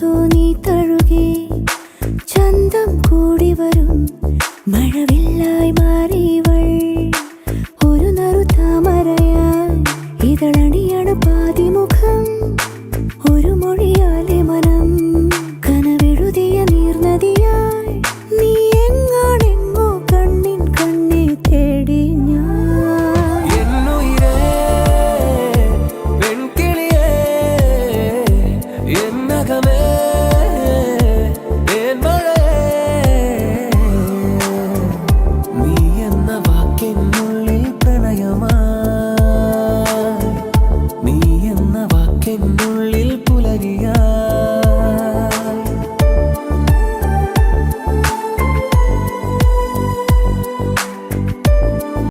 കാറ്റോ നീ തഴുകി ചന്തം കൂടി വരും. മഴവില്ലായി മാറിയവൾ ഒരു നറു താമരയായി ഇതളണിയാണ് പാതിമുഖം. നീ എന്ന വാക്കിനുള്ളിൽ പുലരിയാ.